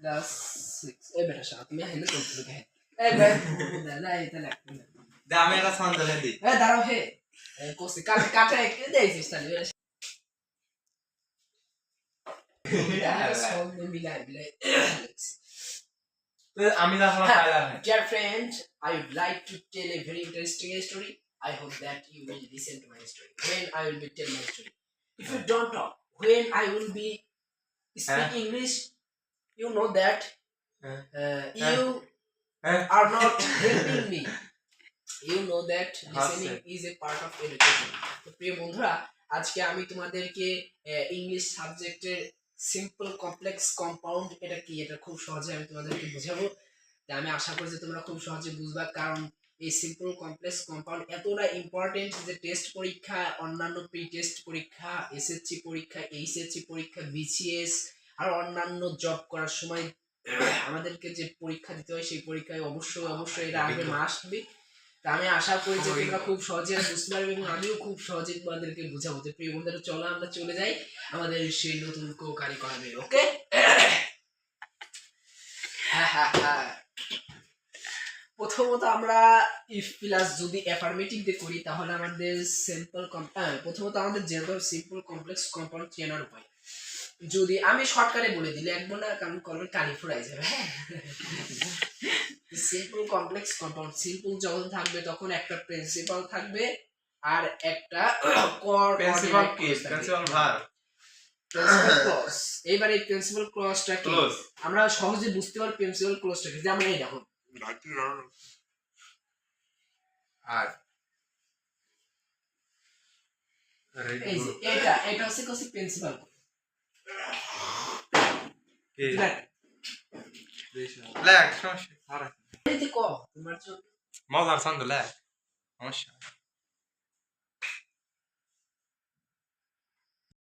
Plus six এ বেটা শালা তুমি হেনে তো তুমি হে এ বে না এটা না দে আমি একটা ছন্দ দিই এ দাঁড়াও হে কোসে কাট কাটা কে দেইছিস তাহলে বেটা আমি হ্যাঁ। Dear friend, I would like to tell a very interesting story. I hope that you will listen to my story. When I will be tell my story. If you don't talk, when I will be speak Huh? English, you know that uh, you Huh? are not helping me. You know that listening is a part of education. তো প্রিয় বন্ধুরা আজকে আমি তোমাদেরকে English সাবজেক্টের simple complex compound এটা কি এটা খুব সহজে আমি তোমাদেরকে বুঝাবো আমি আশা করি যে তোমরা খুব সহজে বুঝবা কারণ এই সিম্পল কমপ্লেক্স কম্পাউন্ড এতটা ইম্পর্টেন্ট যে টেস্ট পরীক্ষা অন্যান্য প্রি টেস্ট পরীক্ষা এসএসসি পরীক্ষা এইচএসসি পরীক্ষা বিসিএস আর অন্যান্য জব করার সময় আমাদেরকে যে পরীক্ষা দিতে হয় সেই পরীক্ষায় অবশ্যই অবশ্যই এটা আগে মাস্ট বি তা আমি আশা করি যে তোমরা খুব সহজে বুঝতে পারবে এবং আমিও খুব সহজে তোমাদেরকে বুঝাবো তো প্রিয় বন্ধুরা চলো আমরা চলে যাই আমাদের সেই নতুন কো ওকে হ্যাঁ হ্যাঁ হ্যাঁ। প্রথমত আমরা ইফ প্লাস যদি অ্যাফার্মেটিভ দিয়ে করি তাহলে আমাদের সিম্পল প্রথমত আমাদের জেনারেল সিম্পল কমপ্লেক্স কম্পাউন্ড চেনার উপায়। যদি আমি শর্টকাটে বলে দিলে এক না কারণ করবে কালি ফুরাই যাবে। সিম্পল কমপ্লেক্স কম্পাউন্ড সিম্পল যখন থাকবে তখন একটা প্রিন্সিপাল থাকবে আর একটা কর প্রিন্সিপাল কি? প্রিন্সিপাল ভার। এইবার এই প্রিন্সিপাল ক্লজটা কি? আমরা সহজে বুঝতে পারি প্রিন্সিপাল ক্লজটা কি। যেমন এই দেখো। আর এই যে এটা এটা হচ্ছে কসি প্রিন্সিপাল লেখ সমস্যা মজার ছন্দ লেখ সমস্যা